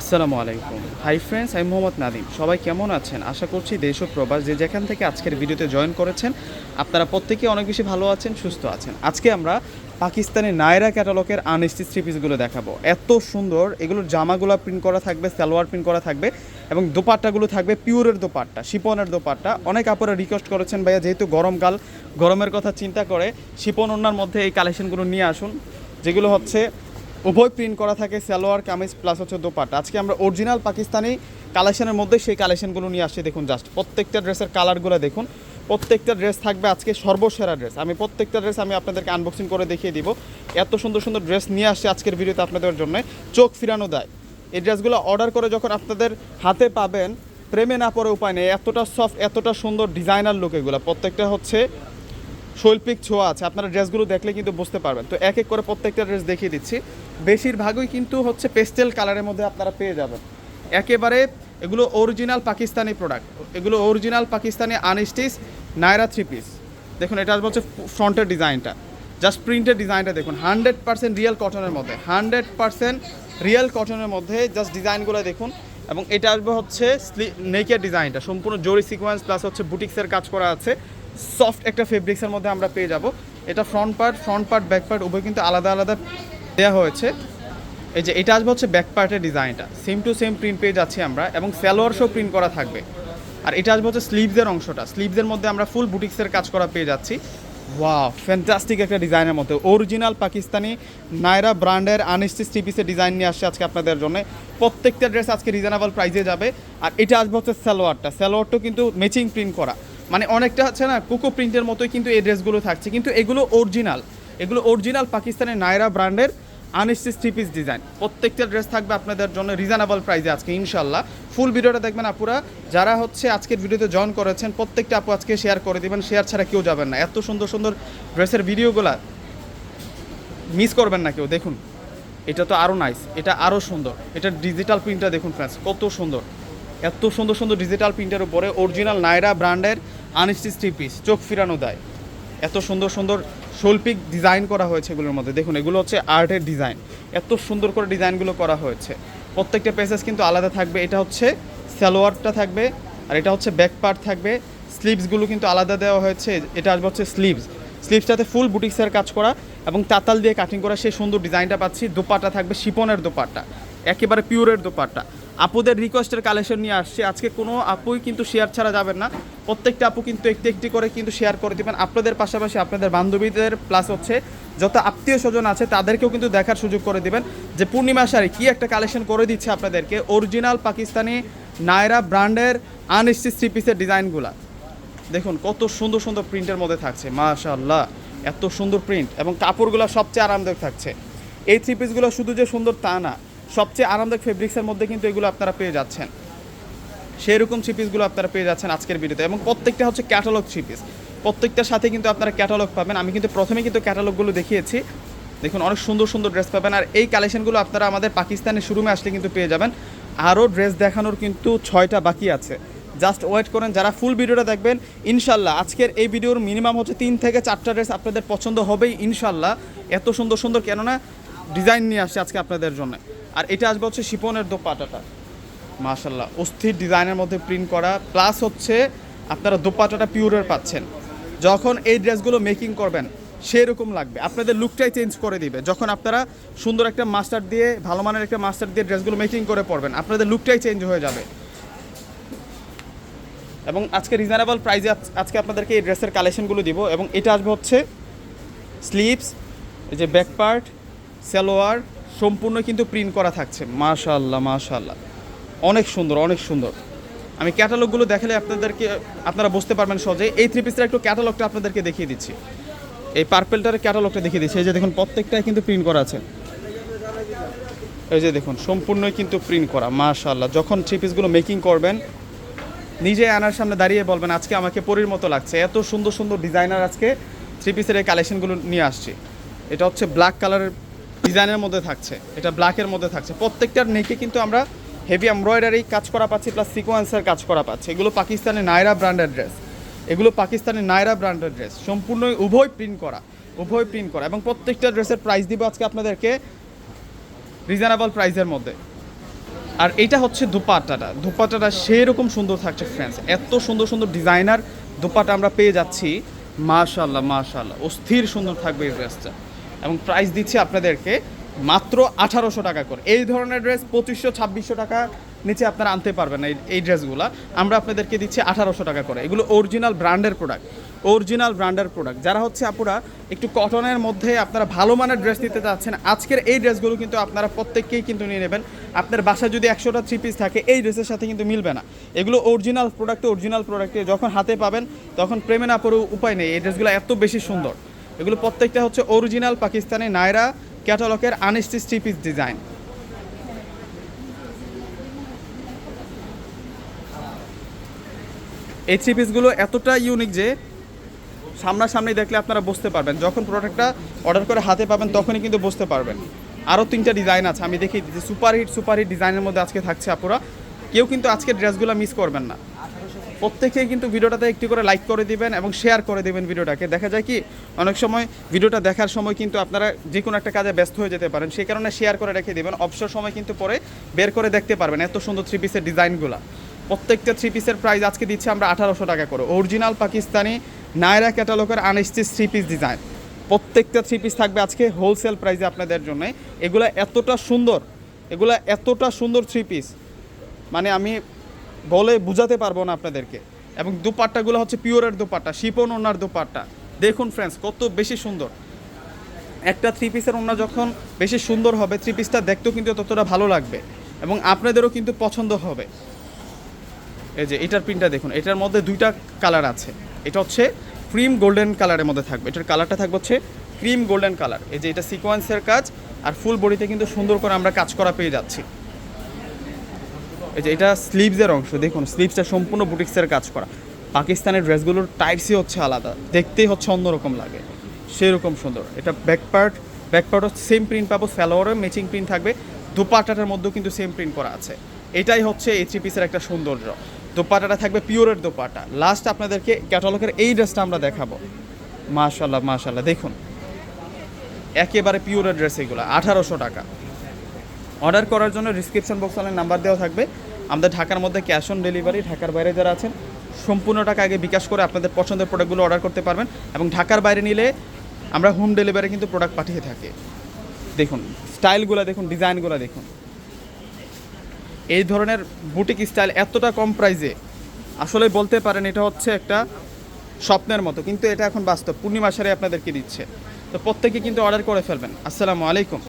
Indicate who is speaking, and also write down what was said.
Speaker 1: আসসালামু আলাইকুম। Hi friends আমি মোহাম্মদ নাদিম সবাই কেমন আছেন? আশা করছি দেশ ও প্রবাস যে যেখান থেকে আজকের ভিডিওতে জয়েন করেছেন, আপনারা প্রত্যেকে অনেক বেশি ভালো আছেন, সুস্থ আছেন। আজকে আমরা পাকিস্তানি নায়রা ক্যাটালগের আনস্টিচ থ্রি পিসগুলো দেখাবো। এত সুন্দর, এগুলোর জামাগুলো প্রিন্ট করা থাকবে, সালোয়ার প্রিন্ট করা থাকবে এবং দোপাট্টাগুলো থাকবে পিওরের দোপাট্টা, শিপনের দোপাট্টা। অনেক আপুরা রিকোয়েস্ট করেছেন, ভাইয়া, যেহেতু গরমকাল গরমের কথা চিন্তা করে, শিপন ওনার মধ্যে এই কালেকশনগুলো নিয়ে আসুন, যেগুলো হচ্ছে উভয় প্রিন্ট করা থাকে, সালোয়ার, কামিজ প্লাস হচ্ছে দোপাট্টা। আজকে আমরা অরিজিনাল পাকিস্তানি কালেকশনের মধ্যে সেই কালেকশনগুলো নিয়ে আসছি, দেখুন জাস্ট প্রত্যেকটা ড্রেসের কালারগুলো দেখুন। প্রত্যেকটা ড্রেস থাকবে আজকে সর্বসেরা ড্রেস আমি প্রত্যেকটা ড্রেস আমি আপনাদেরকে আনবক্সিং করে দেখিয়ে দিব। এত সুন্দর সুন্দর ড্রেস নিয়ে আসছে আজকের ভিডিওতে আপনাদের জন্য। চোখ ফিরানো দেয়। এই ড্রেসগুলো অর্ডার করে যখন আপনাদের হাতে পাবেন, প্রেমে না পড়ে উপায় নেই। এতটা সফট এতটা সুন্দর ডিজাইনার লুক এগুলো। প্রত্যেকটা হচ্ছে শৈল্পিক ছোঁয়া আছে। আপনারা ড্রেসগুলো দেখলে কিন্তু বুঝতে পারবেন। তো এক এক করে প্রত্যেকটা ড্রেস দেখিয়ে দিচ্ছি। বেশিরভাগই কিন্তু হচ্ছে পেস্টেল কালারের মধ্যে আপনারা পেয়ে যাবেন। একেবারে এগুলো অরিজিনাল পাকিস্তানি প্রোডাক্ট এগুলো original Pakistani unstitch Nayra three piece দেখুন, এটা হচ্ছে ফ্রন্টের ডিজাইনটা। জাস্ট প্রিন্টের ডিজাইনটা দেখুন। হান্ড্রেড পার্সেন্ট রিয়েল কটনের মধ্যে। হান্ড্রেড পার্সেন্ট রিয়েল কটনের মধ্যে জাস্ট ডিজাইনগুলো দেখুন। এবং এটা আসবে হচ্ছে নেকের ডিজাইনটা। সম্পূর্ণ জরি সিকোয়েন্স প্লাস হচ্ছে বুটিক্সের কাজ করা আছে। সফট একটা ফেব্রিক্সের মধ্যে আমরা পেয়ে যাব। এটা front part front part back part উভয় কিন্তু আলাদা আলাদা দেওয়া হয়েছে। এই যে এটা আসবে হচ্ছে ব্যাক পার্টের ডিজাইনটা। সেম টু সেম প্রিন্ট পেয়ে যাচ্ছি আমরা এবং স্যালোয়ার শো প্রিন্ট করা থাকবে। আর এটা আসবে হচ্ছে স্লিভসের অংশটা। স্লিভসের মধ্যে আমরা ফুল বুটিক্সের কাজ করা পেয়ে যাচ্ছি। ওয়াও ফ্যান্টাস্টিক একটা ডিজাইনের মধ্যে। অরিজিনাল পাকিস্তানি নায়রা ব্র্যান্ডের আনস্টিচ থ্রি পিসের ডিজাইন নিয়ে আসছে আজকে আপনাদের জন্য। প্রত্যেকটা ড্রেস আজকে রিজনেবল প্রাইসে যাবে। আর এটা আসবে হচ্ছে সালোয়ারটা। সালোয়ারটাও কিন্তু ম্যাচিং প্রিন্ট করা। মানে অনেকটা হচ্ছে না, কোকো প্রিন্টের মতোই কিন্তু এই ড্রেসগুলো থাকছে। কিন্তু এগুলো অরিজিনাল এগুলো অরিজিনাল পাকিস্তানের নায়রা ব্র্যান্ডের আনস্টিচ থ্রি পিস ডিজাইন। প্রত্যেকটা ড্রেস থাকবে আপনাদের জন্য রিজনেবল প্রাইসে আজকে, ইনশাল্লাহ। ফুল ভিডিওটা দেখবেন আপুরা। যারা হচ্ছে আজকের ভিডিওতে জয়েন করেছেন, প্রত্যেকটা আপু আজকে শেয়ার করে দিবেন। শেয়ার ছাড়া কেউ যাবেন না। এত সুন্দর সুন্দর ড্রেসের ভিডিওগুলা মিস করবেন না কেউ। দেখুন, এটা তো আরও নাইস এটা আরও সুন্দর। এটা ডিজিটাল প্রিন্টটা দেখুন ফ্রেন্ডস কত সুন্দর। এত সুন্দর সুন্দর ডিজিটাল প্রিন্টের উপরে অরিজিনাল নায়রা ব্র্যান্ডের আনস্টিচ থ্রি পিস, চোখ ফিরানো দেয়। এত সুন্দর সুন্দর শৈল্পিক ডিজাইন করা হয়েছে এগুলোর মধ্যে। দেখুন, এগুলো হচ্ছে আর্টের ডিজাইন। এত সুন্দর করে ডিজাইনগুলো করা হয়েছে। প্রত্যেকটা পেসেস কিন্তু আলাদা থাকবে। এটা হচ্ছে সালোয়ারটা থাকবে আর এটা হচ্ছে ব্যাক পার্ট থাকবে। স্লিভসগুলো কিন্তু আলাদা দেওয়া হয়েছে। এটা আসবে হচ্ছে স্লিভস স্লিভসটাতে ফুল বুটিক্সের কাজ করা এবং তাতাল দিয়ে কাটিং করা সেই সুন্দর ডিজাইনটা পাচ্ছি। দোপাট্টা থাকবে শিপনের দোপাট্টা একেবারে পিওরের দোপাট্টা আপুদের রিকোয়েস্টের কালেকশন নিয়ে আসছে। আজকে কোনো আপুই কিন্তু শেয়ার ছাড়া যাবেন না। প্রত্যেকটা আপু কিন্তু একটি একটি করে কিন্তু শেয়ার করে দেবেন। আপনাদের পাশাপাশি আপনাদের বান্ধবীদের প্লাস হচ্ছে যত আত্মীয় স্বজন আছে, তাদেরকেও কিন্তু দেখার সুযোগ করে দিবেন যে পূর্ণিমা শাড়ি কী একটা কালেকশন করে দিচ্ছে আপনাদেরকে। অরিজিনাল পাকিস্তানি নায়রা ব্র্যান্ডের আনস্টিচ থ্রি পিসের ডিজাইনগুলা। দেখুন, কত সুন্দর সুন্দর প্রিন্টের মধ্যে থাকছে মাশাল্লাহ এত সুন্দর প্রিন্ট এবং কাপড়গুলো সবচেয়ে আরামদায়ক থাকছে। এই থ্রি পিসগুলো শুধু যে সুন্দর তা না সবচেয়ে আরামদায়ক ফেব্রিক্সের মধ্যে কিন্তু এগুলো আপনারা পেয়ে যাচ্ছেন। সেই রকম থ্রি পিসগুলো আপনারা পেয়ে যাচ্ছেন আজকের ভিডিওতে এবং প্রত্যেকটা হচ্ছে ক্যাটালগ থ্রি পিস প্রত্যেকটার সাথে কিন্তু আপনারা ক্যাটালগ পাবেন। আমি কিন্তু প্রথমে কিন্তু ক্যাটালগুলো দেখিয়েছি। দেখুন, অনেক সুন্দর সুন্দর ড্রেস পাবেন। আর এই কালেকশনগুলো আপনারা আমাদের পাকিস্তানের শোরুমে আসলে কিন্তু পেয়ে যাবেন। আরও ড্রেস দেখানোর কিন্তু ছয়টা বাকি আছে। জাস্ট ওয়েট করেন। যারা ফুল ভিডিওটা দেখবেন, ইনশাল্লাহ আজকের এই ভিডিওর মিনিমাম হচ্ছে তিন থেকে চারটা ড্রেস আপনাদের পছন্দ হবেই, ইনশাল্লাহ। এত সুন্দর সুন্দর কেননা ডিজাইন নিয়ে আসছে আজকে আপনাদের জন্য। আর এটা আসবে হচ্ছে শিপনের দোপাটাটা মাশাল্লাহ অস্থির ডিজাইনের মধ্যে প্রিন্ট করা। প্লাস হচ্ছে, আপনারা দোপাটাটা পিওরের পাচ্ছেন। যখন এই ড্রেসগুলো মেকিং করবেন, সেরকম লাগবে। আপনাদের লুকটাই চেঞ্জ করে দিবে। যখন আপনারা সুন্দর একটা মাস্টার দিয়ে, ভালো মানের একটা মাস্টার দিয়ে ড্রেসগুলো মেকিং করে পড়বেন আপনাদের লুকটাই চেঞ্জ হয়ে যাবে। এবং আজকে রিজনেবল প্রাইসে আজকে আপনাদেরকে এই ড্রেসের কালেকশনগুলো দিব। এবং এটা আসবে হচ্ছে স্লিপস এই যে ব্যাক পার্ট সালোয়ার সম্পূর্ণ কিন্তু প্রিন্ট করা থাকছে। মাশাল্লাহ মাশাল্লাহ অনেক সুন্দর অনেক সুন্দর। আমি ক্যাটালগুলো দেখালে আপনাদেরকে, আপনারা বুঝতে পারবেন সহজে। এই থ্রি পিসের একটু ক্যাটালগটা আপনাদেরকে দেখিয়ে দিচ্ছি। এই পার্পেলটার ক্যাটালগটা দেখিয়ে দিচ্ছি। এই যে দেখুন, প্রত্যেকটাই কিন্তু প্রিন্ট করা আছে। এই যে দেখুন, সম্পূর্ণই কিন্তু প্রিন্ট করা মাশাল্লাহ যখন থ্রি পিসগুলো মেকিং করবেন, নিজে আনার সামনে দাঁড়িয়ে বলবেন, আজকে আমাকে পরির মতো লাগছে। এত সুন্দর সুন্দর ডিজাইনার আজকে থ্রি পিসের এই কালেকশনগুলো নিয়ে আসছি। এটা হচ্ছে ব্ল্যাক কালারের ডিজাইনের মধ্যে থাকছে, এটা ব্ল্যাকের মধ্যে থাকছে। প্রত্যেকটার নেকে কিন্তু আমরা হেভি এমব্রয়ডারি কাজ করা পাচ্ছি প্লাস সিকোয়েন্সের কাজ করা পাচ্ছি। এগুলো পাকিস্তানি নায়রা ব্র্যান্ডের ড্রেস এগুলো পাকিস্তানি নায়রা ব্র্যান্ডের ড্রেস সম্পূর্ণ উভয় প্রিন্ট করা, উভয় প্রিন্ট করা। এবং প্রত্যেকটা ড্রেসের প্রাইস দিব আজকে আপনাদেরকে রিজনেবল প্রাইসের মধ্যে। আর এটা হচ্ছে দুপাটাটা দুপাট্টাটা সেরকম সুন্দর থাকছে ফ্রেন্ডস এত সুন্দর সুন্দর ডিজাইনার দুপাটা আমরা পেয়ে যাচ্ছি। মাশাল্লাহ মাশাল্লাহ অস্থির সুন্দর থাকবে এই ড্রেসটা এবং প্রাইস দিচ্ছি আপনাদেরকে মাত্র আঠারোশো টাকা করে। এই ধরনের ড্রেস পঁচিশশো, ছাব্বিশশো টাকা নিচে আপনারা আনতে পারবেন এই- এই ড্রেসগুলো আমরা আপনাদেরকে দিচ্ছি আঠারোশো টাকা করে। এগুলো অরিজিনাল ব্র্যান্ডের প্রোডাক্ট অরিজিনাল ব্র্যান্ডের প্রোডাক্ট যারা হচ্ছে আপুরা একটু কটনের মধ্যে আপনারা ভালো মানের ড্রেস নিতে চাচ্ছেন, আজকের এই ড্রেসগুলো কিন্তু আপনারা প্রত্যেককেই কিন্তু নিয়ে নেবেন। আপনার বাসায় যদি একশোটা থ্রি পিস থাকে, এই ড্রেসের সাথে কিন্তু মিলবে না। এগুলো অরিজিনাল প্রোডাক্টে অরিজিনাল প্রোডাক্টে যখন হাতে পাবেন, তখন প্রেমে না পড়ে উপায় নেই। এই ড্রেসগুলো এত বেশি সুন্দর। এগুলো প্রত্যেকটা হচ্ছে অরিজিনাল পাকিস্তানি নায়রা ক্যাটালগের আনস্টিচ থ্রি পিস ডিজাইন এই থ্রি পিসগুলো এতটা ইউনিক যে সামনাসামনি দেখলে আপনারা বুঝতে পারবেন। যখন প্রোডাক্টটা অর্ডার করে হাতে পাবেন, তখনই কিন্তু বুঝতে পারবেন। আরও তিনটা ডিজাইন আছে, আমি দেখি সুপার হিট সুপার হিট ডিজাইনের মধ্যে আজকে থাকছে আপুরা। কেউ কিন্তু আজকে ড্রেসগুলো মিস করবেন না। প্রত্যেকেই কিন্তু ভিডিওটাতে একটি করে লাইক করে দিবেন এবং শেয়ার করে দিবেন ভিডিওটাকে। দেখা যায় কি, অনেক সময় ভিডিওটা দেখার সময় কিন্তু আপনারা যে কোনো একটা কাজে ব্যস্ত হয়ে যেতে পারেন, সেই কারণে শেয়ার করে রেখে দিবেন। অবসর সময় কিন্তু পরে বের করে দেখতে পারবেন এত সুন্দর থ্রি পিসের ডিজাইনগুলো। প্রত্যেকটা থ্রি পিসের প্রাইস আজকে দিচ্ছি আমরা আঠারোশো টাকা করে। অরিজিনাল পাকিস্তানি নায়রা ক্যাটালগের আনস্টিচ থ্রি পিস ডিজাইন প্রত্যেকটা থ্রি পিস থাকবে আজকে হোলসেল প্রাইসে আপনাদের জন্য। এগুলো এতটা সুন্দর, এগুলো এতটা সুন্দর থ্রি পিস মানে আমি বলে বুঝাতে পারব না আপনাদেরকে। এবং দুপাট্টাগুলো হচ্ছে পিওরের দুপাট্টা, শিপন ওনার দুপাট্টা। দেখুন ফ্রেন্ডস কত বেশি সুন্দর। একটা থ্রি পিসের ওনা যখন বেশি সুন্দর হবে থ্রি পিসটা দেখতেও কিন্তু ততটা ভালো লাগবে। এবং আপনাদেরও কিন্তু পছন্দ হবে। এই যে, এটার প্রিন্টটা দেখুন, এটার মধ্যে দুইটা কালার আছে। এটা হচ্ছে ক্রিম গোল্ডেন কালারের মধ্যে থাকবে। এটার কালারটা থাকবে হচ্ছে ক্রিম গোল্ডেন কালার এই যে, এটা সিকোয়েন্সের কাজ, আর ফুল বডিতে কিন্তু সুন্দর করে আমরা কাজ করা পেয়ে যাচ্ছি। এই যে এটা স্লিভসের অংশ, দেখুন স্লিভসটা সম্পূর্ণ বুটিক্সের কাজ করা। পাকিস্তানের ড্রেসগুলোর টাইপসই হচ্ছে আলাদা, দেখতেই হচ্ছে অন্যরকম লাগে, সেরকম সুন্দর। এটা back part back same print পাবো স্যালোয়ারও ম্যাচিং প্রিন্ট থাকবে, দুপাটাটার মধ্যেও কিন্তু সেম প্রিন্ট করা আছে। এটাই হচ্ছে এই থ্রি পিসের একটা সৌন্দর্য। দোপাটাটা থাকবে পিওরের দোপাটা। লাস্ট আপনাদেরকে ক্যাটালগের এই ড্রেসটা আমরা দেখাবো। মাশাল্লাহ মাশাল্লাহ দেখুন। একেবারে পিওরের ড্রেস এগুলো, আঠারোশো টাকা। অর্ডার করার জন্য ডিসক্রিপশন বক্সে নাম্বার দেওয়া থাকবে। আমাদের ঢাকার মধ্যে ক্যাশ অন ডেলিভারি ঢাকার বাইরে যারা আছেন, সম্পূর্ণ টাকা আগে বিকাশ করে আপনাদের পছন্দের প্রোডাক্টগুলো অর্ডার করতে পারবেন এবং ঢাকার বাইরে নিলে আমরা হোম ডেলিভারি কিন্তু প্রোডাক্ট পাঠিয়ে থাকি। দেখুন স্টাইলগুলো দেখুন ডিজাইনগুলো দেখুন। এই ধরনের বুটিক স্টাইল এতটা কম প্রাইসে আসলে বলতে পারেন এটা হচ্ছে একটা স্বপ্নের মতো, কিন্তু এটা এখন বাস্তব। পূর্ণিমা সারে আপনাদেরকে দিচ্ছে। তো প্রত্যেকে কিন্তু অর্ডার করে ফেলবেন। আসসালামু আলাইকুম।